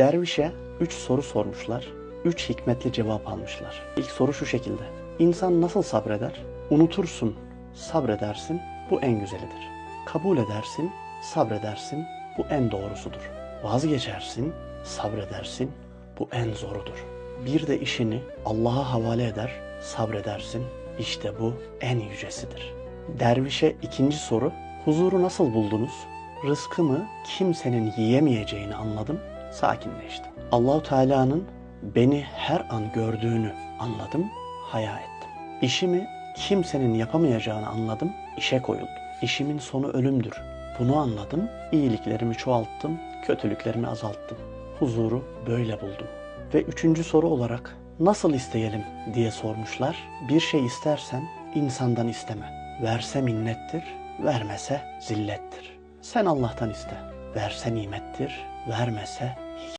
Dervişe üç soru sormuşlar. Üç hikmetli cevap almışlar. İlk soru şu şekilde. İnsan nasıl sabreder? Unutursun, sabredersin, bu en güzelidir. Kabul edersin, sabredersin, bu en doğrusudur. Vazgeçersin, sabredersin, bu en zorudur. Bir de işini Allah'a havale eder, sabredersin, işte bu en yücesidir. Dervişe ikinci soru, huzuru nasıl buldunuz? Rızkımı kimsenin yiyemeyeceğini anladım, sakinleştim. Allahu Teala'nın beni her an gördüğünü anladım, haya ettim. İşimi kimsenin yapamayacağını anladım, işe koyuldum. İşimin sonu ölümdür. Bunu anladım, iyiliklerimi çoğalttım, kötülüklerimi azalttım. Huzuru böyle buldum. Ve üçüncü soru olarak nasıl isteyelim diye sormuşlar. Bir şey istersen insandan isteme. Verse minnettir, vermese zillettir. Sen Allah'tan iste. Verse nimettir, vermese